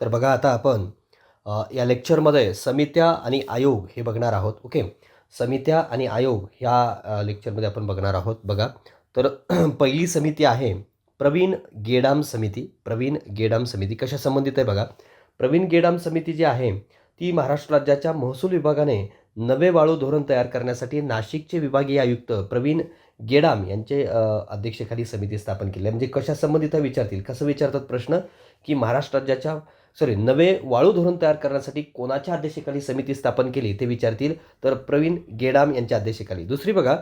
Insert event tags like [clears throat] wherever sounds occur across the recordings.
तर बघा आता आपण या लेक्चरमध्ये समित्या आणि आयोग हे बघणार आहोत ओके? समित्या आणि आयोग ह्या लेक्चरमध्ये आपण बघणार आहोत बघा. तर [clears throat] पहिली समिती आहे प्रवीण गेडाम समिती. प्रवीण गेडाम समिती कशा संबंधित आहे बघा? प्रवीण गेडाम समिती जी आहे ती महाराष्ट्र राज्याच्या महसूल विभागाने नवे वाळू धोरण तयार करण्यासाठी नाशिकचे विभागीय आयुक्त प्रवीण गेडाम यांचे अध्यक्षेखाली समिती स्थापन केली आहे. म्हणजे कशा संबंधित आहे विचारतील? कसं विचारतात प्रश्न? की महाराष्ट्र राज्याच्या सॉरी नवे वाळू धोरण तयार करण्यासाठी कोणाच्या अध्यक्षेखाली समिती स्थापन केली ते विचारतील? तर प्रवीण गेडाम यांच्या अध्यक्षेखाली दुसरी बघा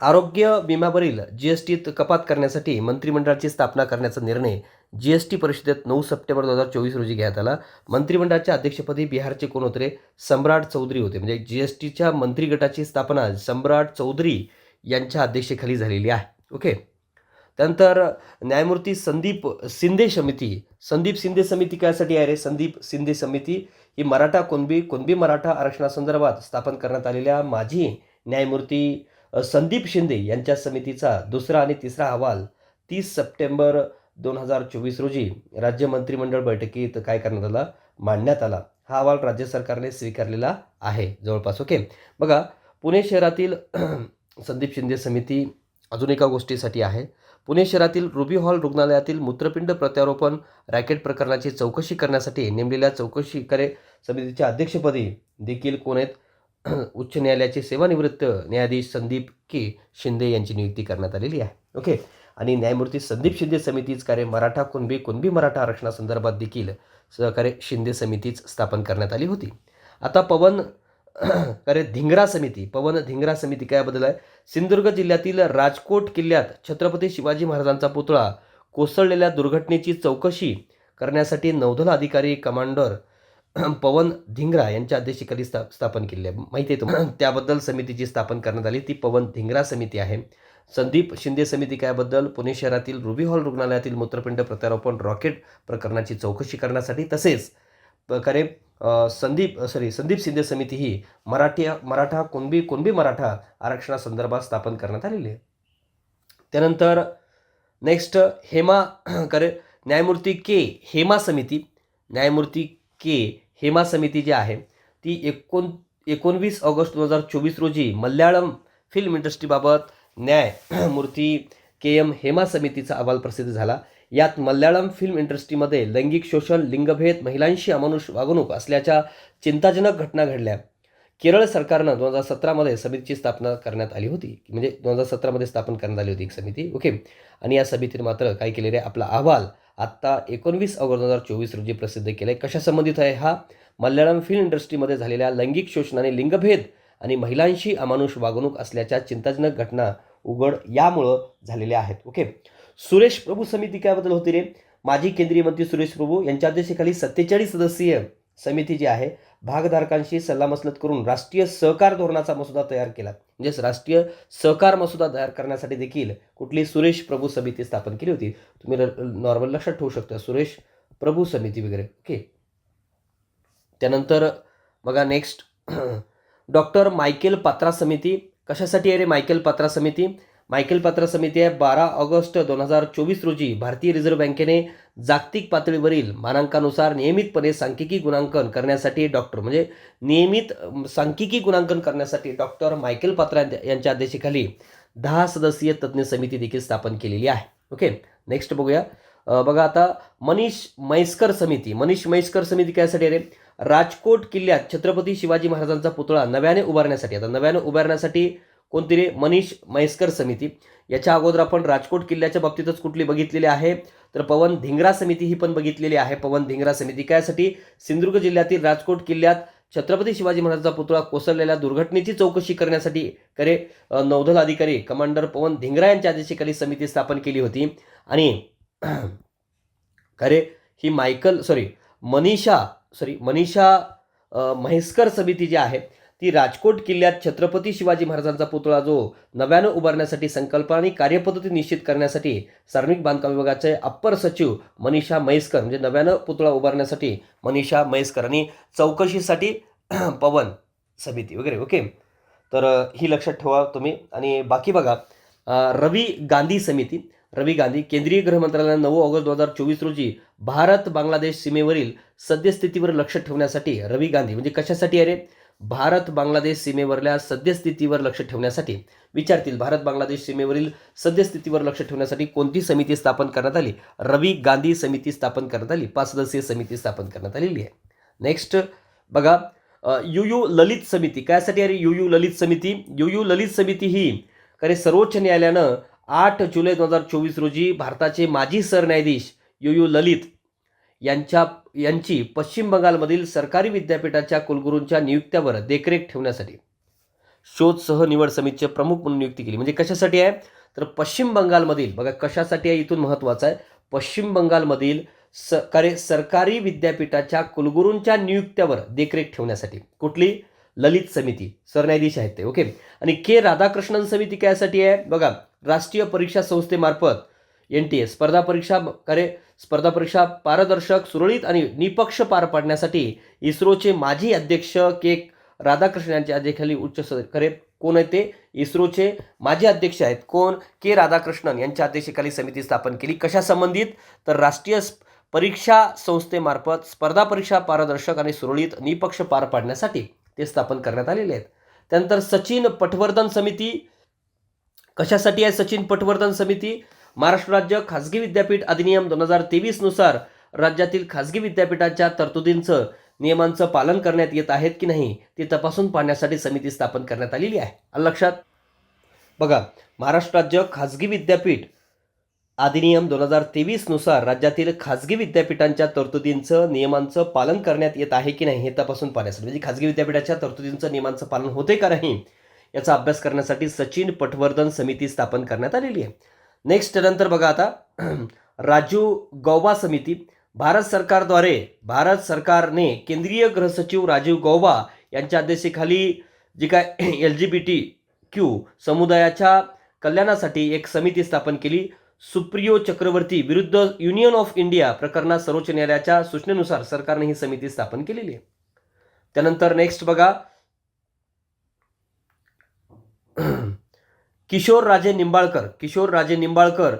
आरोग्य विम्यावरील जी एस टीत कपात करण्यासाठी मंत्रिमंडळाची स्थापना करण्याचा निर्णय जी एस टी परिषदेत नऊ सप्टेंबर दोन हजार चोवीस रोजी घेण्यात आला. मंत्रिमंडळाच्या अध्यक्षपदी बिहारचे कोण होते सम्राट चौधरी होते. म्हणजे जी एस टीच्या मंत्रिगटाची स्थापना सम्राट चौधरी यांच्या अध्यक्षेखाली झालेली आहे. ओके? त्यानंतर न्यायमूर्ती संदीप शिंदे समिती. संदीप शिंदे समिती कायसाठी आहे रे? संदीप शिंदे समिती ही मराठा कुणबी कुणबी मराठा आरक्षणासंदर्भात स्थापन करण्यात आलेल्या माजी न्यायमूर्ती संदीप शिंदे यांच्या समितीचा दुसरा आणि तिसरा अहवाल तीस सप्टेंबर दोन हजार चोवीस रोजी राज्य मंत्रिमंडळ बैठकीत काय करण्यात आला? मांडण्यात आला. हा अहवाल राज्य सरकारने स्वीकारलेला आहे जवळपास ओके? बघा पुणे शहरातील [clears throat] संदीप शिंदे समिती अजून एका गोष्टीसाठी आहे. पुणे शहरातील रुबी हॉल रुग्णालयातील मूत्रपिंड प्रत्यारोपण रॅकेट प्रकरणाची चौकशी करण्यासाठी नेमलेल्या चौकशी करे समितीच्या अध्यक्षपदी देखील कोण आहेत? [clears throat] उच्च न्यायालयाचे सेवानिवृत्त न्यायाधीश संदीप के. शिंदे यांची नियुक्ती करण्यात आलेली आहे. ओके. आणि न्यायमूर्ती संदीप शिंदे समितीच कार्य मराठा कुणबी कुणबी मराठा आरक्षणासंदर्भात देखील सहकार्य शिंदे समितीच स्थापन करण्यात आली होती. आता पवन अरे धिंगरा समिती पवन धिंगरा समिती कायबद्दल आहे? सिंधुदुर्ग जिल्ह्यातील राजकोट किल्ल्यात छत्रपती शिवाजी महाराजांचा पुतळा कोसळलेल्या दुर्घटनेची चौकशी करण्यासाठी नौदल अधिकारी कमांडर पवन धिंगरा यांच्या अध्यक्षतेखाली स्था स्थापन केली आहे. माहिती आहे तुम्हाला? त्याबद्दल समितीची स्थापन करण्यात आली. ती पवन धिंगरा समिती आहे. संदीप शिंदे समिती कायबद्दल पुणे शहरातील रुबी हॉल रुग्णालयातील मूत्रपिंड प्रत्यारोपण रॉकेट प्रकरणाची चौकशी करण्यासाठी तसेच प्रकारे संदीप सॉरी संदीप शिंदे समिती ही मराठी मराठा कुणबी कुणबी मराठा आरक्षणासंदर्भात स्थापन करण्यात आलेली आहे. त्यानंतर नेक्स्ट हेमा करे न्यायमूर्ती के हेमा समिती न्यायमूर्ती के हेमा समिती जी आहे ती एकोण एकोणवीस ऑगस्ट दोन हजार चोवीस रोजी मल्याळम फिल्म इंडस्ट्रीबाबत न्यायमूर्ती के एम हेमा समितीचा अहवाल प्रसिद्ध झाला. यात मल्याळम फिल्म इंडस्ट्रीमध्ये लैंगिक शोषण लिंगभेद महिलांशी अमानुष वागणूक असल्याच्या चिंताजनक घटना घडल्या. केरळ सरकारनं दोन हजार सतरामध्ये समितीची स्थापना करण्यात आली होती. म्हणजे दोन हजार सतरामध्ये स्थापन करण्यात आली होती एक समिती. ओके. आणि या समितीने मात्र काय केलेले? आपला अहवाल आत्ता एकोणवीस ऑगस्ट दोन हजार चोवीस रोजी प्रसिद्ध केला आहे कशा संबंधित आहे हा? मल्याळम फिल्म इंडस्ट्रीमध्ये झालेल्या लैंगिक शोषण आणि लिंगभेद आणि महिलांशी अमानुष वागणूक असल्याच्या चिंताजनक घटना उघड यामुळं झालेल्या आहेत. ओके. सुरेश प्रभू समिती कायबद्दल होती रे. माजी केंद्रीय मंत्री सुरेश प्रभू यांच्या अध्यक्षतेखाली सत्तेचाळीस सदस्यीय समिती जी आहे भागधारकांशी सल्लामसलत करून राष्ट्रीय सहकार धोरणाचा मसुदा तयार केला. म्हणजेच राष्ट्रीय सहकार मसुदा तयार करण्यासाठी देखील कुठली सुरेश प्रभू समिती स्थापन केली होती? तुम्ही नॉर्मल लक्षात ठेवू शकता. सुरेश प्रभू समिती वगैरे. ओके. त्यानंतर बघा नेक्स्ट डॉक्टर [clears throat] मायकेल पात्रा समिती. कशासाठी आहे रे मायकेल पात्रा समिती? मायकेल पात्रा समिती आहे. बारा ऑगस्ट दोन हजार चोवीस रोजी भारतीय रिझर्व्ह बँकेने जागतिक पातळीवरील मानांकानुसार नियमितपणे सांख्यिकी गुणांकन करण्यासाठी डॉक्टर म्हणजे नियमित सांख्यिकी गुणांकन करण्यासाठी डॉक्टर मायकेल पात्रा यांच्या- यांच्या अध्यक्षतेखाली दहा सदस्यीय तज्ज्ञ समिती देखील स्थापन केलेली आहे. ओके नेक्स्ट बघूया. बघा आता मनीष म्हैसकर समिती. मनीष म्हैसकर समिती कायसाठी रे? राजकोट किल्ल्यात छत्रपती शिवाजी महाराजांचा पुतळा नव्याने उभारण्यासाठी. आता नव्याने उभारण्यासाठी कोणती रे मनीष म्हैसकर समिती. याच्या अगोदर आपण राजकोट किल्ल्याच्या बाबतीतच कुठली बघितलेली आहे? तर पवन धिंगरा समिती ही पण बघितलेली आहे. पवन धिंगरा समिती कायसाठी सिंधुदुर्ग जिल्ह्यातील राजकोट किल्ल्यात छत्रपती शिवाजी महाराजांचा पुतळा कोसळलेल्या दुर्घटनेची चौकशी करण्यासाठी करे नौदल अधिकारी कमांडर पवन धिंगरा यांच्या अध्यक्षतेखाली समिती स्थापन केली होती. आणि [clears throat] खरे ही Michael sorry Manisha sorry Manisha Mhaiskar समिती जी आहे ती राजकोट किल्ल्यात छत्रपती शिवाजी महाराजांचा पुतळा जो नव्यानं उभारण्यासाठी संकल्पना आणि कार्यपद्धती निश्चित करण्यासाठी सार्वजनिक बांधकाम विभागाचे अप्पर सचिव मनीषा म्हैसकर म्हणजे नव्यानं पुतळा उभारण्यासाठी मनीषा म्हैसकर आणि चौकशीसाठी [clears throat] पवन समिती वगैरे ओके? तर ही लक्षात ठेवा तुम्ही. आणि बाकी बघा रवी गांधी समिती. रवी गांधी केंद्रीय गृहमंत्रालयानं नऊ ऑगस्ट दोन हजार चोवीस रोजी भारत बांगलादेश सीमेवरील सद्यस्थितीवर लक्ष ठेवण्यासाठी रवी गांधी म्हणजे कशासाठी अरे? भारत बांगलादेश सीमेवरल्या सद्यस्थितीवर लक्ष ठेवण्यासाठी विचारतील भारत बांगलादेश सीमेवरील सद्यस्थितीवर लक्ष ठेवण्यासाठी कोणती समिती स्थापन करण्यात आली? रवी गांधी समिती स्थापन करण्यात आली? पाच सदस्यीय समिती स्थापन करण्यात आलेली आहे. नेक्स्ट बघा यू यू ललित समिती. कायसाठी अरे यू यू ललित समिती? यू यू ललित समिती ही खरे सर्वोच्च न्यायालयानं आठ जुलै दोन हजार चोवीस रोजी भारताचे माजी सरन्यायाधीश यू यू ललित यांच्या यांची पश्चिम बंगालमधील सरकारी विद्यापीठाच्या कुलगुरूंच्या नियुक्त्यावर देखरेख ठेवण्यासाठी शोध सह निवड समितीचे प्रमुख म्हणून नियुक्ती केली. म्हणजे कशासाठी आहे? तर पश्चिम बंगालमधील बघा कशासाठी आहे? इथून महत्त्वाचं आहे. पश्चिम बंगालमधील सरकारी सरकारी विद्यापीठाच्या कुलगुरूंच्या नियुक्त्यावर देखरेख ठेवण्यासाठी. कुठली? ललित समिती. सरन्यायाधीश आहेत ते ओके? आणि के राधाकृष्णन समिती कायसाठी आहे? बघा राष्ट्रीय परीक्षा संस्थेमार्फत एन टी ए स्पर्धा परीक्षा करे स्पर्धा परीक्षा पारदर्शक सुरळीत आणि निपक्ष पार पाडण्यासाठी इस्रोचे माजी अध्यक्ष के. राधाकृष्णन यांच्या अध्यक्षाली उच्च करे कोण आहेत ते? इस्रोचे माजी अध्यक्ष आहेत कोण? के. राधाकृष्णन यांच्या अध्यक्षतेखाली समिती स्थापन केली. कशा संबंधित? तर राष्ट्रीय परीक्षा संस्थेमार्फत स्पर्धा परीक्षा पारदर्शक आणि सुरळीत निपक्ष पार पाडण्यासाठी ते स्थापन करण्यात आलेले आहेत. त्यानंतर सचिन पटवर्धन समिती. कशासाठी आहे सचिन पटवर्धन समिती? महाराष्ट्र राज्य खाजगी विद्यापीठ अधिनियम दोन हजार तेवीसनुसार राज्यातील खाजगी विद्यापीठाच्या तरतुदींचं नियमांचं पालन करण्यात येत आहेत की नाही ते तपासून पाहण्यासाठी समिती स्थापन करण्यात आलेली आहे. लक्षात? बघा महाराष्ट्र राज्य खाजगी विद्यापीठ अधिनियम दोन हजार तेवीसनुसार राज्यातील खाजगी विद्यापीठांच्या तरतुदींचं नियमांचं पालन करण्यात येत आहे की नाही हे तपासून पाहण्यासाठी. म्हणजे खाजगी विद्यापीठाच्या तरतुदींचं नियमांचं पालन होते का नाही याचा अभ्यास करण्यासाठी सचिन पटवर्धन समिती स्थापन करण्यात आलेली आहे. नेक्स्ट नंतर बघा आता. राजू गौबा समिती. भारत सरकारद्वारे भारत सरकारने केंद्रीय गृहसचिव राजीव गौबा यांच्या अध्यक्षतेखाली जी काय L G B T Q समुदायाच्या कल्याणासाठी एक समिती स्थापन केली. सुप्रियो चक्रवर्ती विरुद्ध युनियन ऑफ इंडिया प्रकरणात सर्वोच्च न्यायालयाच्या सूचनेनुसार सरकारने ही समिती स्थापन केलेली आहे. त्यानंतर नेक्स्ट बघा. किशोर राजे निंबाळकर किशोर राजे निंबाळकर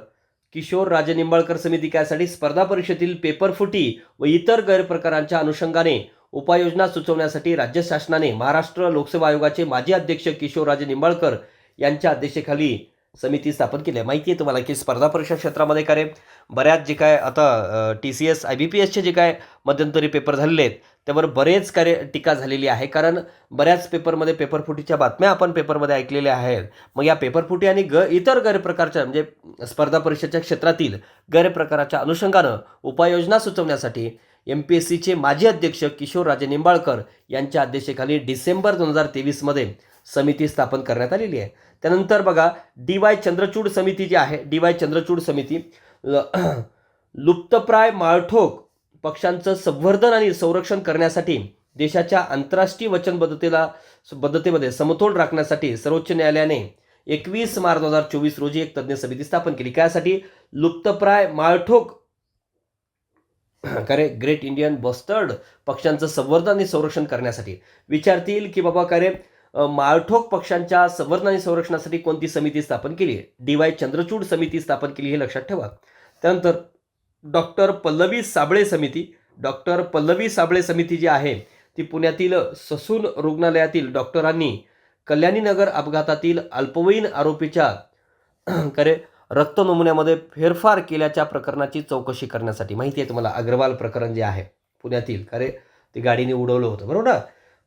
किशोर राजे निंबाळकर समिती कायसाठी स्पर्धा परीक्षेतील पेपरफुटी व इतर गैरप्रकारांच्या अनुषंगाने उपाययोजना सुचवण्यासाठी राज्य शासनाने महाराष्ट्र लोकसेवा आयोगाचे माजी अध्यक्ष किशोर राजे निंबाळकर यांच्या अध्यक्षतेखाली समिती स्थापन केली आहे. माहिती आहे तुम्हाला की स्पर्धा परीक्षा क्षेत्रामध्ये काय बऱ्याच जे काय आता T C S I B P एसचे जे काय मध्यंतरी पेपर झालेले आहेत त्यावर बरेच कार्य टीका झालेली आहे. कारण बऱ्याच पेपरमध्ये पेपरफुटीच्या बातम्या आपण पेपरमध्ये ऐकलेल्या आहेत. मग या पेपरफुटी आणि ग इतर गैरप्रकारच्या म्हणजे स्पर्धा परीक्षेच्या क्षेत्रातील गैरप्रकाराच्या अनुषंगानं उपाययोजना सुचवण्यासाठी एम पी एस सीचे माजी अध्यक्ष किशोर राजे निंबाळकर यांच्या अध्यक्षतेखाली डिसेंबर दोन हजार तेवीसमध्ये समिती स्थापन करण्यात आलेली आहे. त्यानंतर बघा डी वाय चंद्रचूड समिती जी आहे डी वाय चंद्रचूड समिती ल- [clears throat] लुप्तप्राय माळठोक पक्षांचं संवर्धन आणि संरक्षण करण्यासाठी देशाच्या आंतरराष्ट्रीय वचनबद्धतेला बद्धतेमध्ये समतोल राखण्यासाठी सर्वोच्च न्यायालयाने एकवीस मार्च दोन हजार चोवीस रोजी एक तज्ज्ञ समिती स्थापन केली. त्यासाठी लुप्तप्राय माळठोक करे ग्रेट इंडियन बस्टर्ड पक्षांचं संवर्धन आणि संरक्षण करण्यासाठी विचारतील की बाबा करे माळठोक पक्षांच्या संवर्धन आणि संरक्षणासाठी कोणती समिती स्थापन केली डी वाय चंद्रचूड समिती स्थापन केली हे लक्षात ठेवा. त्यानंतर डॉक्टर पल्लवी साबळे समिती डॉक्टर पल्लवी साबळे समिती जी आहे ती पुण्यातील ससून रुग्णालयातील डॉक्टरांनी कल्याणीनगर अपघातातील अल्पवयीन आरोपीच्या [clears throat] करे रक्त नमुन्यामध्ये फेरफार केल्याच्या प्रकरणाची चौकशी करण्यासाठी. माहिती आहे तुम्हाला अग्रवाल प्रकरण जे आहे पुण्यातील खरे ते गाडीने उडवलं होतं. बरोबर ना?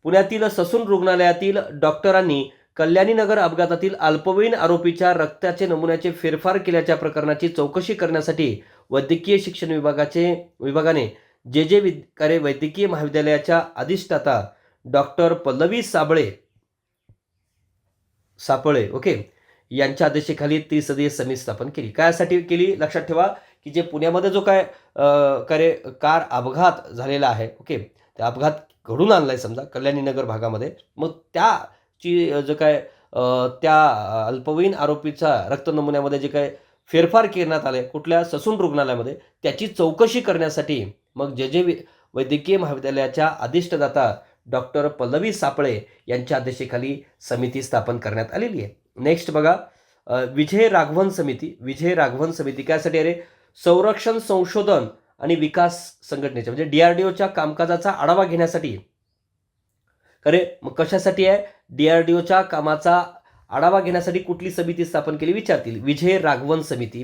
पुण्यातील ससून रुग्णालयातील डॉक्टरांनी कल्याणीनगर अपघातातील अल्पवयीन आरोपीच्या रक्ताचे नमुन्याचे फेरफार केल्याच्या प्रकरणाची चौकशी करण्यासाठी वैद्यकीय शिक्षण विभागाचे विभागाने जे जे विद कार्य वैद्यकीय महाविद्यालयाच्या अधिष्ठाता डॉक्टर पल्लवी साबळे सापळे ओके यांच्या अध्यक्षतेखाली त्रिसदीय समिती स्थापन केली. कायसाठी केली? लक्षात ठेवा की जे पुण्यामध्ये जो काय कार्य कार अपघात झालेला आहे ओके त्या अपघात घडून आणला आहे समजा कल्याणीनगर भागामध्ये. मग त्याची जो काय त्या अल्पवयीन आरोपीचा रक्त नमुन्यामध्ये जे काय फेरफार करण्यात आले कुठल्या ससून रुग्णालयामध्ये त्याची चौकशी करण्यासाठी मग जे जे वि- वैद्यकीय महाविद्यालयाच्या अधिष्ठदाता डॉक्टर पल्लवी सापळे यांच्या अध्यक्षतेखाली समिती स्थापन करण्यात आलेली आहे. नेक्स्ट बघा विजय राघवन समिती. विजय राघवन समिती कायसाठी अरे संरक्षण संशोधन आणि विकास संघटनेच्या म्हणजे डीआरडीओच्या कामकाजाचा आढावा घेण्यासाठी अरे मग कशासाठी आहे? डीआरडीओच्या कामाचा आढावा घेण्यासाठी कुठली समिती स्थापन केली विचारतील. विजय राघवन समिती.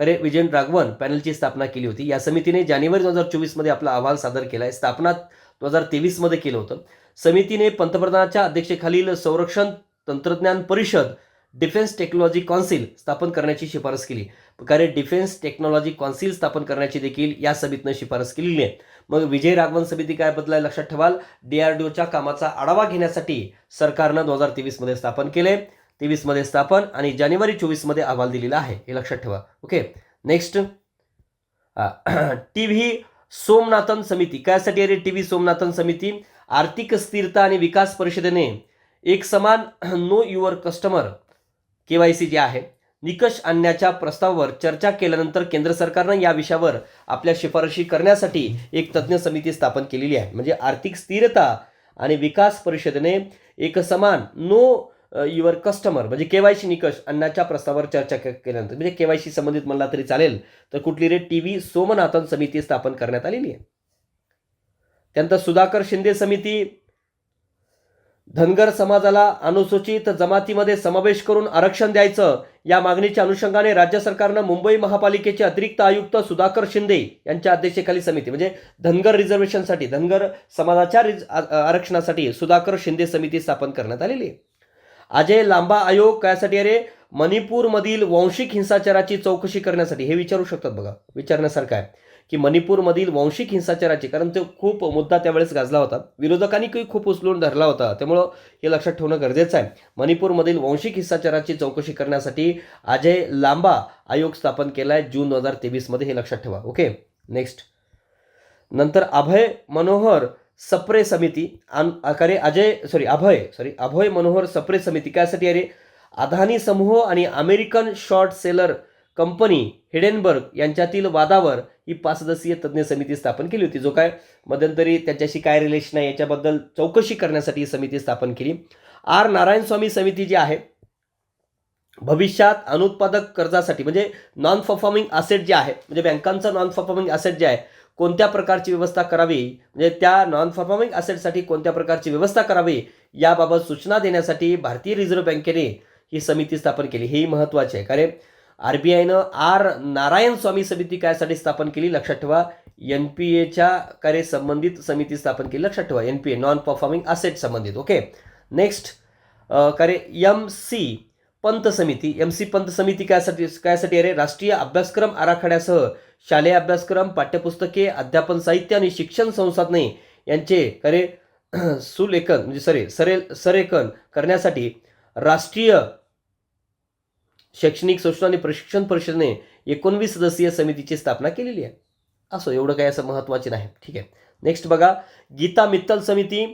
खरे विजय राघवन पॅनलची स्थापना केली होती. या समितीने जानेवारी दोन हजार चोवीसमध्ये आपला अहवाल सादर केला आहे स्थापना दोन हजार तेवीसमध्ये केलं होतं. समितीने पंतप्रधानाच्या अध्यक्षतेखालील संरक्षण तंत्रज्ञान परिषद डिफेन्स टेक्नॉलॉजी कौन्सिल स्थापन करण्याची शिफारस केली. प्रकारे डिफेन्स टेक्नॉलॉजी कौन्सिल स्थापन करण्याची देखील या समितीनं शिफारस केलेली आहे. मग विजय राघवन समिती काय बदलाय लक्षात ठेवाल? डीआरडीओच्या कामाचा आढावा घेण्यासाठी सरकारनं दोन हजार तेवीसमध्ये स्थापन केले तेवीसमध्ये स्थापन आणि जानेवारी चोवीसमध्ये अहवाल दिलेला आहे. हे लक्षात ठेवा. Okay? Next [clears throat] T V Somanathan समिती. कायसाठी अरे टी व्ही सोमनाथन समिती? आर्थिक स्थिरता आणि विकास परिषदेने एक समान [clears throat] know your customer K Y C जे आहे निकष आणण्याच्या प्रस्तावावर चर्चा केल्यानंतर केंद्र सरकारनं या विषयावर आपल्या शिफारशी करण्यासाठी एक तज्ज्ञ समिती स्थापन केलेली आहे. म्हणजे आर्थिक स्थिरता आणि विकास परिषदेने एक समान नो युअर कस्टमर म्हणजे के वाय सी निकष आणण्याच्या प्रस्तावावर चर्चा केल्यानंतर. म्हणजे के वाय सी संबंधित म्हणला तरी चालेल तर कुठली रे टी व्ही सोमनाथन समिती स्थापन करण्यात आलेली आहे. त्यानंतर सुधाकर शिंदे समिती धनगर समाजाला अनुसूचित जमातीमध्ये समावेश करून आरक्षण द्यायचं या मागणीच्या अनुषंगाने राज्य सरकारनं मुंबई महापालिकेचे अतिरिक्त आयुक्त सुधाकर शिंदे यांच्या अध्यक्षतेखाली समिती म्हणजे धनगर रिझर्वेशनसाठी धनगर समाजाच्या रिज आरक्षणासाठी सुधाकर शिंदे समिती स्थापन करण्यात आलेली आहे. अजय लांबा आयोग कायसाठी अरे मणिपूरमधील वांशिक हिंसाचाराची चौकशी करण्यासाठी. हे विचारू शकतात बघा. विचारण्यासारखं आहे. की मणिपूरमधील वांशिक हिंसाचाराची कारण तो खूप मुद्दा त्यावेळेस गाजला होता. विरोधकांनी काही खूप उचलून धरला होता. त्यामुळं हे लक्षात ठेवणं गरजेचं आहे. मणिपूरमधील वांशिक हिंसाचाराची चौकशी करण्यासाठी अजय लांबा आयोग स्थापन केला आहे जून दोन हजार तेवीसमध्ये हे लक्षात ठेवा. ओके? नेक्स्ट नंतर अभय मनोहर सप्रे समिती. अरे अजय सॉरी अभय सॉरी अभय मनोहर सप्रे समिती. कायसाठी अरे अदानी समूह आणि American short seller company Hindenburg यांच्यातील वादावर ही पाच सदस्यीय तज्ज्ञ समिती स्थापन केली होती जो काय मध्यंतरी त्यांच्याशी काय रिलेशन आहे याच्याबद्दल चौकशी करण्यासाठी ही समिती स्थापन केली. आर. नारायण स्वामी समिती जी आहे भविष्यात अनुत्पादक कर्जासाठी म्हणजे नॉन परफॉर्मिंग असेट जे आहे म्हणजे बँकांचं नॉन परफॉर्मिंग असेट जे आहे कोणत्या प्रकारची व्यवस्था करावी म्हणजे त्या नॉन परफॉर्मिंग असेटसाठी कोणत्या प्रकारची व्यवस्था करावी याबाबत सूचना देण्यासाठी भारतीय रिझर्व्ह बँकेने ही समिती स्थापन केली. हेही महत्त्वाचे आहे. कारण आर बी आयनं आर नारायण स्वामी समिती कायसाठी स्थापन केली लक्षात ठेवा. एन पी एच्या कार्य संबंधित समिती स्थापन केली लक्षात ठेवा. N P A non performing asset संबंधित ओके नेक्स्ट कार्य एम सी पंत समिती. एम सी पंत समिती कायसाठी कायसाठी अरे राष्ट्रीय अभ्यासक्रम आराखड्यासह शालेय अभ्यासक्रम पाठ्यपुस्तके अध्यापन साहित्य आणि शिक्षण संसाधने यांचे करे [clears throat] सुलेखन म्हणजे सरे सरे सरेखन करण्यासाठी राष्ट्रीय शैक्षणिक संशोधन आणि प्रशिक्षण परिषदेने एकोणवीस सदस्यीय समितीची स्थापना केलेली आहे. असो एवढं काही असं महत्त्वाचे नाही. ठीक आहे. नेक्स्ट बघा गीता मित्तल समिती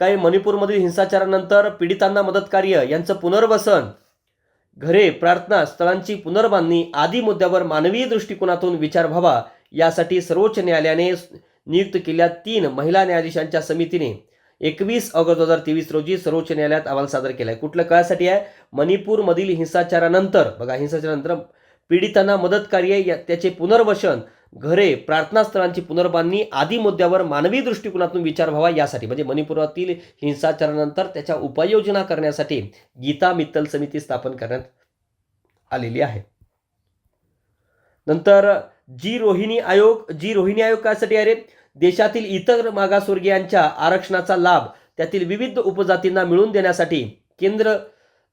काही मणिपूरमधील हिंसाचारानंतर पीडितांना मदत कार्य यांचं पुनर्वसन. घरे प्रार्थना स्थळांची पुनर्बांधणी आदी मुद्द्यावर मानवीय दृष्टिकोनातून विचार व्हावा यासाठी सर्वोच्च न्यायालयाने नियुक्त केलेल्या तीन महिला न्यायाधीशांच्या समितीने. एकवीस ऑगस्ट दोन हजार तेवीस रोजी सर्वोच्च न्यायालयात अहवाल सादर केला आहे कुठलं काळासाठी आहे? मणिपूरमधील हिंसाचारानंतर बघा हिंसाचारानंतर पीडितांना मदत कार्य या- त्याचे पुनर्वसन घरे प्रार्थनास्थळांची पुनर्बांधणी आदी मुद्द्यावर मानवी दृष्टिकोनातून विचार व्हावा यासाठी म्हणजे मणिपुरातील हिंसाचारानंतर त्याच्या उपाययोजना करण्यासाठी गीता मित्तल समिती स्थापन करण्यात आलेली आहे. नंतर जी रोहिणी आयोग जी रोहिणी आयोग कायसाठी आहे देशातील इतर मागासवर्गीयांच्या आरक्षणाचा लाभ त्यातील विविध उपजातींना मिळवून देण्यासाठी केंद्र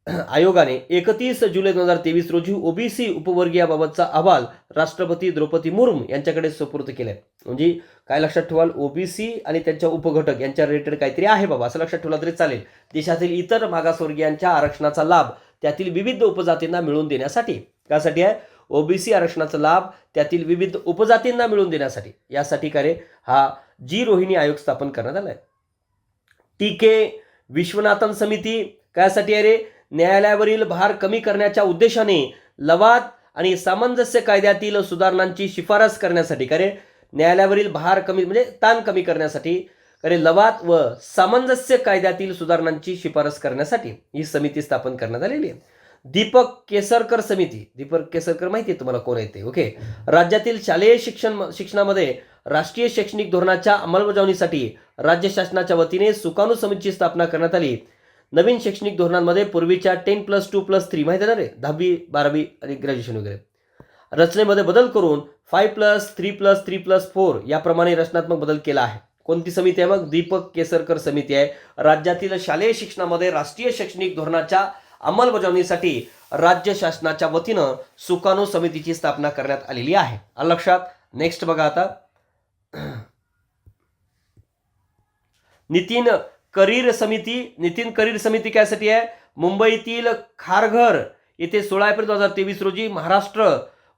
आयोगाने एकतीस जुलै दोन हजार तेवीस रोजी ओबीसी उपवर्गीयाबाबतचा अहवाल राष्ट्रपती द्रौपदी मुर्मू यांच्याकडे सुपूर्द केलाय. म्हणजे काय लक्षात ठेवाल? ओबीसी आणि त्यांच्या उपघटक यांच्या रिलेटेड काहीतरी आहे बाबा असं लक्षात ठेवलं तरी चालेल. देशातील इतर मागासवर्गीयांच्या आरक्षणाचा लाभ त्यातील विविध उपजातींना मिळवून देण्यासाठी त्यासाठी आहे? ओबीसी आरक्षणाचा लाभ त्यातील विविध उपजातींना मिळवून देण्यासाठी. यासाठी कार्य रे हा जी रोहिणी आयोग स्थापन करण्यात आलाय. टी के विश्वनाथन समिती कायसाठी अरे न्यायालयावरील भार कमी करण्याच्या उद्देशाने लवाद आणि सामंजस्य कायद्यातील सुधारणांची शिफारस करण्यासाठी का रे न्यायालयावरील भार कमी म्हणजे ताण कमी करण्यासाठी करे लवाद व सामंजस्य कायद्यातील सुधारणांची शिफारस करण्यासाठी ही समिती स्थापन करण्यात आलेली आहे. दीपक केसरकर समिती. दीपक केसरकर माहिती आहे तुम्हाला कोण येते ओके? राज्यातील शालेय शिक्षण शिक्षणामध्ये राष्ट्रीय शैक्षणिक धोरणाच्या अंमलबजावणीसाठी राज्य शासनाच्या वतीने सुकाणू समितीची स्थापना करण्यात आली. नवीन शैक्षणिक धोरणांमध्ये पूर्वीच्या ten plus two plus three माहिती आहे ना रे? दहावी बारावी आणि ग्रॅज्युएशन वगैरे. रचनेमध्ये बदल करून five plus three plus three plus four याप्रमाणे रचनात्मक बदल केला आहे. कोणती समिती आहे मग? दीपक केसरकर समिती आहे. राज्यातील शालेय शिक्षणामध्ये राष्ट्रीय शैक्षणिक धोरणाच्या अंमलबजावणीसाठी राज्य शासनाच्या वतीनं सुकाणू समितीची स्थापना करण्यात आलेली आहे. लक्षात? नेक्स्ट बघा आता. [clears throat] नितीन करीर समिती नितीन करीर समिती कायसाठी आहे? मुंबईतील खारघर येथे सोळा एप्रिल दोन हजार तेवीस रोजी महाराष्ट्र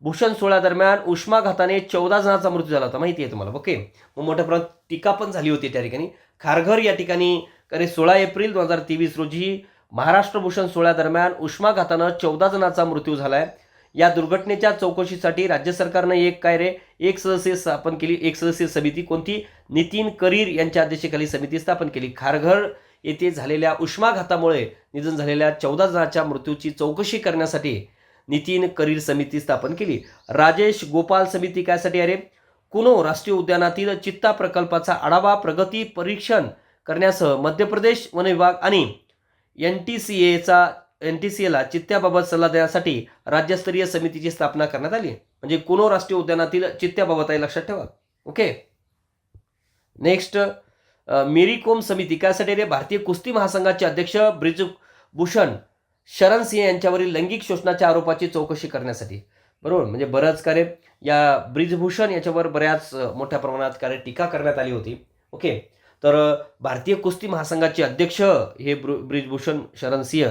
भूषण सोहळ्यादरम्यान उष्माघाताने चौदा जणांचा मृत्यू झाला होता. माहिती आहे तुम्हाला. ओके मग मोठ्या प्रमाणात टीका पण झाली होती त्या ठिकाणी. खारघर या ठिकाणी करे सोळा एप्रिल दोन हजार तेवीस रोजी महाराष्ट्र भूषण सोहळ्यादरम्यान उष्माघातानं चौदा जणांचा मृत्यू झालाय. या दुर्घटनेच्या चौकशीसाठी राज्य सरकारनं एक काय रे? एक सदस्यीय स्थापन केली. एक सदस्यीय समिती कोणती? नितीन करीर यांच्या अध्यक्षतेखाली समिती स्थापन केली. खारघर येथे झालेल्या उष्माघातामुळे निधन झालेल्या चौदा जणांच्या मृत्यूची चौकशी करण्यासाठी नितीन करीर समिती स्थापन केली. राजेश गोपाल समिती कायसाठी अरे कुनो राष्ट्रीय उद्यानातील चित्ता प्रकल्पाचा आढावा प्रगती परीक्षण करण्यासह मध्य प्रदेश वन विभाग आणि एन टी सी एचा एन टी सी एला चित्त्याबाबत सल्ला देण्यासाठी राज्यस्तरीय समितीची स्थापना करण्यात आली. म्हणजे कुनो राष्ट्रीय उद्यानातील चित्त्याबाबत आहे लक्षात ठेवा. ओके? नेक्स्ट मेरी कोम समिती. कायसाठी रे? भारतीय कुस्ती महासंघाचे अध्यक्ष ब्रिजभूषण शरण सिंह यांच्यावरील लैंगिक शोषणाच्या आरोपाची चौकशी करण्यासाठी. बरोबर? म्हणजे बरंच कार्य या ब्रिजभूषण याच्यावर बऱ्याच मोठ्या प्रमाणात कार्य टीका करण्यात आली होती. ओके? तर भारतीय कुस्ती महासंघाचे अध्यक्ष हे ब्रु ब्रिजभूषण शरण सिंह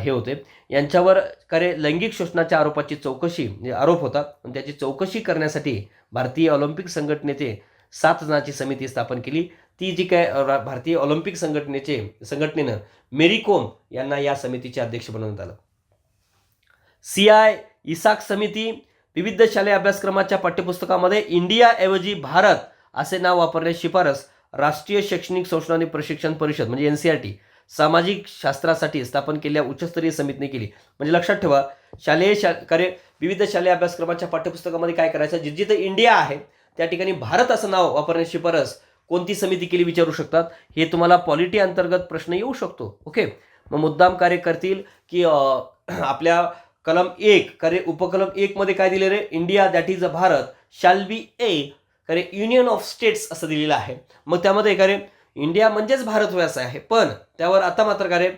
हे होते. यांच्यावर कार्य लैंगिक शोषणाच्या आरोपाची चौकशी म्हणजे आरोप होता. पण त्याची चौकशी करण्यासाठी भारतीय ऑलिम्पिक संघटनेचे सात जणांची समिती स्थापन केली. ती जी काय भारतीय ऑलिम्पिक संघटनेचे संघटनेनं मेरी कोम यांना या समितीचे अध्यक्ष बनवण्यात आलं. सी आय इसाक समिती विविध शालेय अभ्यासक्रमाच्या पाठ्यपुस्तकामध्ये इंडियाऐवजी भारत असे नाव वापरण्याची शिफारस राष्ट्रीय शैक्षणिक संशोधन आणि प्रशिक्षण परिषद म्हणजे एन सी आर टी सामाजिक शास्त्रासाठी स्थापन केलेल्या उच्चस्तरीय समितीने केली. म्हणजे लक्षात ठेवा शालेय शा कार्य विविध शालेय अभ्यासक्रमाच्या पाठ्यपुस्तकामध्ये काय करायचं? जि- जिथं इंडिया आहे त्या ठिकाणी भारत असं नाव वापरण्याची परस कोणती समिती केली विचारू शकतात? हे तुम्हाला पॉलिटी अंतर्गत प्रश्न येऊ शकतो. ओके? मग मुद्दाम कार्य करतील की [clears throat] आपल्या कलम एक कार्य उपकलम एकमध्ये काय दिले रे India that is uh Bharat shall be a खरे युनियन ऑफ स्टेट्स असं दिलेलं आहे. मग त्यामध्ये कार्य इंडिया म्हणजेच भारत होय असं आहे. पण त्यावर आता मात्र कार्य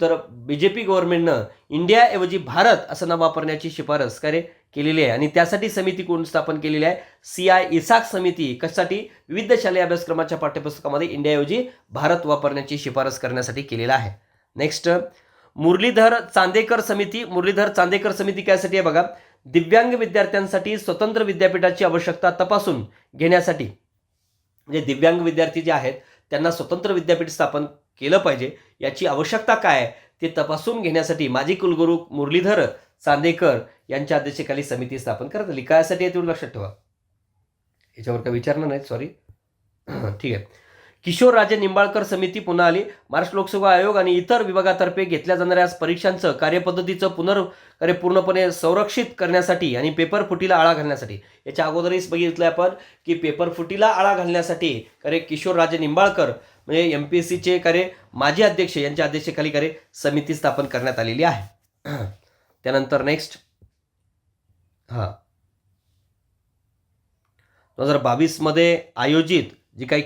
तर बी जे पी गव्हर्नमेंटनं इंडियाऐवजी भारत असं नाव वापरण्याची शिफारस कार्य केलेली आहे. आणि त्यासाठी समिती कोण स्थापन केलेली आहे? सी आय इसाक समिती. कशासाठी? विविध शालेय अभ्यासक्रमाच्या पाठ्यपुस्तकामध्ये इंडियाऐवजी भारत वापरण्याची शिफारस करण्यासाठी केलेला आहे. नेक्स्ट मुरलीधर चांदेकर समिती. मुरलीधर चांदेकर समिती कायसाठी आहे बघा? दिव्यांग विद्यार्थ्यांसाठी स्वतंत्र विद्यापीठाची आवश्यकता तपासून घेण्यासाठी. म्हणजे दिव्यांग विद्यार्थी जे आहेत त्यांना स्वतंत्र विद्यापीठ स्थापन केलं पाहिजे. याची आवश्यकता काय आहे ते तपासून घेण्यासाठी माजी कुलगुरू मुरलीधर चांदेकर यांच्या अध्यक्षतेखाली समिती स्थापन करत आली. कायसाठी आहे तेवढं लक्षात ठेवा. याच्यावर काय विचारणार नाही सॉरी ठीक आहे. किशोर राजे निंबाळकर समिती पुन्हा आली. महाराष्ट्र लोकसेवा आयोग आणि इतर विभागातर्फे घेतल्या जाणाऱ्या परीक्षांचं कार्यपद्धतीचं पुनर कार्य पूर्णपणे संरक्षित करण्यासाठी आणि पेपर फुटीला आळा घालण्यासाठी. याच्या अगोदरच बघितलं आपण की पेपर फुटीला आळा घालण्यासाठी कार्य किशोर राजे निंबाळकर म्हणजे एम पी एस सीचे कार्य माजी अध्यक्ष यांच्या अध्यक्षतेखाली कार्य समिती स्थापन करण्यात आलेली आहे. [clears throat] त्यानंतर नेक्स्ट हां. दोन हजार बावीसमध्ये आयोजित जी काही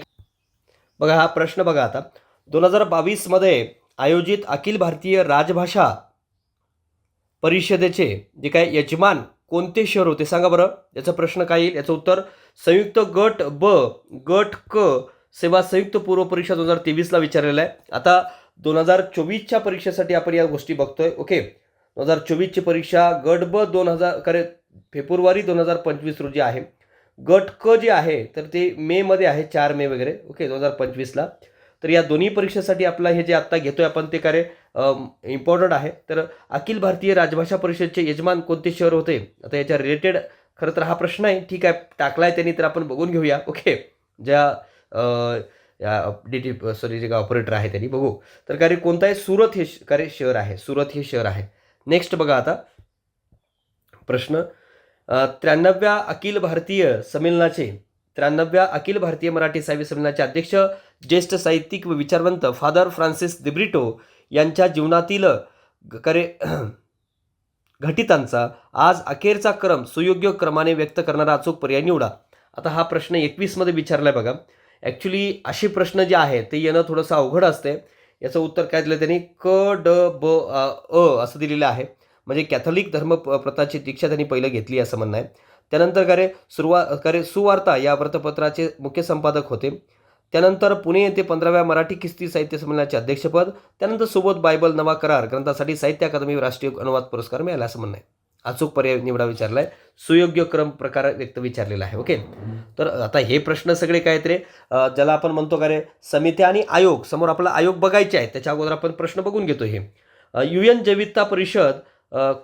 बघा हा प्रश्न बघा आता. दोन हजार बावीसमध्ये आयोजित अखिल भारतीय राजभाषा परिषदेचे जे काय यजमान कोणते शहर होते सांगा बरं. याचा प्रश्न काय येईल? याचं उत्तर संयुक्त गट ब गट क सेवा संयुक्त पूर्व परीक्षा दोन हजार तेवीसला विचारलेलं आहे. आता दोन हजार चोवीसच्या परीक्षेसाठी आपण या गोष्टी बघतोय ओके? दोन हजार चोवीसची परीक्षा गट ब दोन हजार करे फेब्रुवारी दोन हजार पंचवीस रोजी आहे. गट क जे आहे तर ते मेमध्ये आहे चार मे वगैरे ओके दोन हजार पंचवीसला तर या दोन्ही परीक्षेसाठी आपला हे जे आत्ता घेतोय आपण ते कार्य इम्पॉर्टंट आहे. तर अखिल भारतीय राजभाषा परिषदचे यजमान कोणते शहर होते? आता याच्या रिलेटेड खरं तर हा प्रश्न आहे. ठीक आहे टाकलाय त्यांनी तर आपण बघून घेऊया ओके ज्या या डी टी सॉरी जे ऑपरेटर आहे त्यांनी बघू. तर कार्य कोणतं आहे? सुरत हे कार्य शहर आहे. सुरत हे शहर आहे. नेक्स्ट बघा आता. प्रश्न त्र्याण्णव्या अखिल भारतीय संमेलनाचे त्र्याण्णव्या अखिल भारतीय मराठी साहित्य संमेलनाचे अध्यक्ष ज्येष्ठ साहित्यिक व विचारवंत फादर फ्रान्सिस दिब्रिटो यांच्या जीवनातील करे [clears throat] घटितांचा आज अखेरचा क्रम सुयोग्य क्रमाने व्यक्त करणारा अचूक पर्याय निवडा. आता हा प्रश्न एकवीसमध्ये विचारला आहे बघा. ॲक्च्युली असे प्रश्न जे आहेत ते येणं थोडंसं अवघड असते याचं उत्तर काय दिलं त्यांनी? क ड ब अ असं दिलेलं आहे. म्हणजे कॅथोलिक धर्म प्रथाची दीक्षा त्यांनी पहिलं घेतली असं म्हणणं आहे. त्यानंतर का रे सुरुवात करे सुवार्ता या वृत्तपत्राचे मुख्य संपादक होते. त्यानंतर पुणे येथे पंधराव्या मराठी किस्ती साहित्य संमेलनाचे अध्यक्षपद त्यानंतर सोबत बायबल नवा करार ग्रंथासाठी साहित्य अकादमी राष्ट्रीय अनुवाद पुरस्कार मिळाला असं म्हणणं आहे. अचूक पर्याय निवडा विचारला आहे सुयोग्य क्रम प्रकार व्यक्त विचारलेला आहे ओके? तर आता हे प्रश्न सगळे काय आहेत रे? ज्याला आपण म्हणतो का रे समित्या आणि आयोग समोर आपला आयोग बघायचे आहे त्याच्या अगोदर आपण प्रश्न बघून घेतो हे. यू एन जैविकता परिषद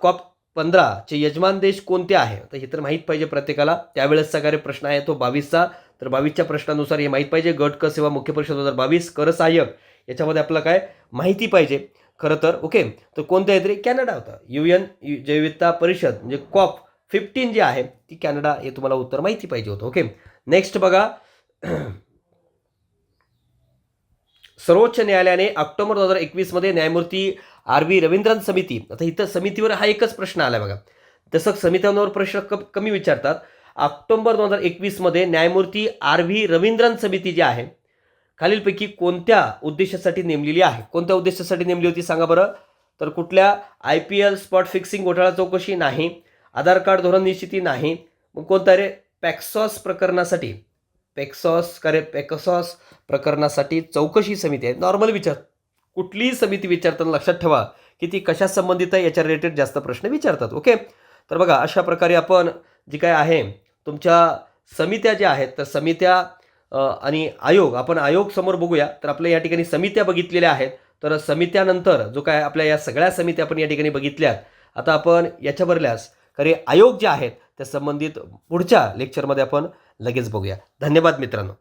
कॉप पंधराचे यजमान देश कोणते आहे? तर हे तर माहीत पाहिजे प्रत्येकाला. त्यावेळेसचा काय प्रश्न आहे तो बावीसचा. तर बावीसच्या प्रश्नानुसार हे माहीत पाहिजे. गट क सेवा मुख्य परिषद दोन हजार बावीस कर सहाय्यक. याच्यामध्ये आपल्याला काय? माहिती पाहिजे. खरं तर ओके. तर कोणत्या आहे तरी कॅनडा होता. यू एन जैविकता परिषद म्हणजे कॉप फिफ्टीन जे आहे ती कॅनडा हे तुम्हाला उत्तर माहिती पाहिजे होतं. ओके. नेक्स्ट बघा. सर्वोच्च न्यायालयाने ऑक्टोबर दोन हजार एकवीसमध्ये न्यायमूर्ती आर व्ही रवींद्रन समिती. आता इथं समितीवर हा एकच प्रश्न आला बघा. तसं समित्यांवर प्रश्न क कमी विचारतात. ऑक्टोबर दोन हजार एकवीसमध्ये न्यायमूर्ती आर व्ही रवींद्रन समिती जी आहे खालीलपैकी कोणत्या उद्देशासाठी नेमलेली आहे? कोणत्या उद्देशासाठी नेमली होती सांगा बरं. तर कुठल्या I P L spot fixing घोटाळा चौकशी नाही आधार कार्ड धोरण निश्चिती नाही मग कोणता रे? पॅक्सॉस प्रकरणासाठी. पेक्सॉस का रे? प्रकरणासाठी चौकशी समिती आहे. नॉर्मल विचार. कुठलीही समिती विचारताना लक्षात ठेवा की ती कशा संबंधित आहे याच्या रिलेटेड जास्त प्रश्न विचारतात ओके तर बघा अशा प्रकारे आपण जी काय आहे तुमच्या समित्या ज्या आहेत तर समित्या आणि आयोग आपण आयोग समोर बघूया तर आपल्या या ठिकाणी समित्या बघितलेल्या आहेत तर समित्यानंतर जो काय आपल्या या सगळ्या समित्या आपण या ठिकाणी बघितल्यात आता आपण याच्या भरल्यास खरे आयोग जे आहेत त्या संबंधित पुढच्या लेक्चरमध्ये आपण लगेच बघूया. धन्यवाद मित्रांनो.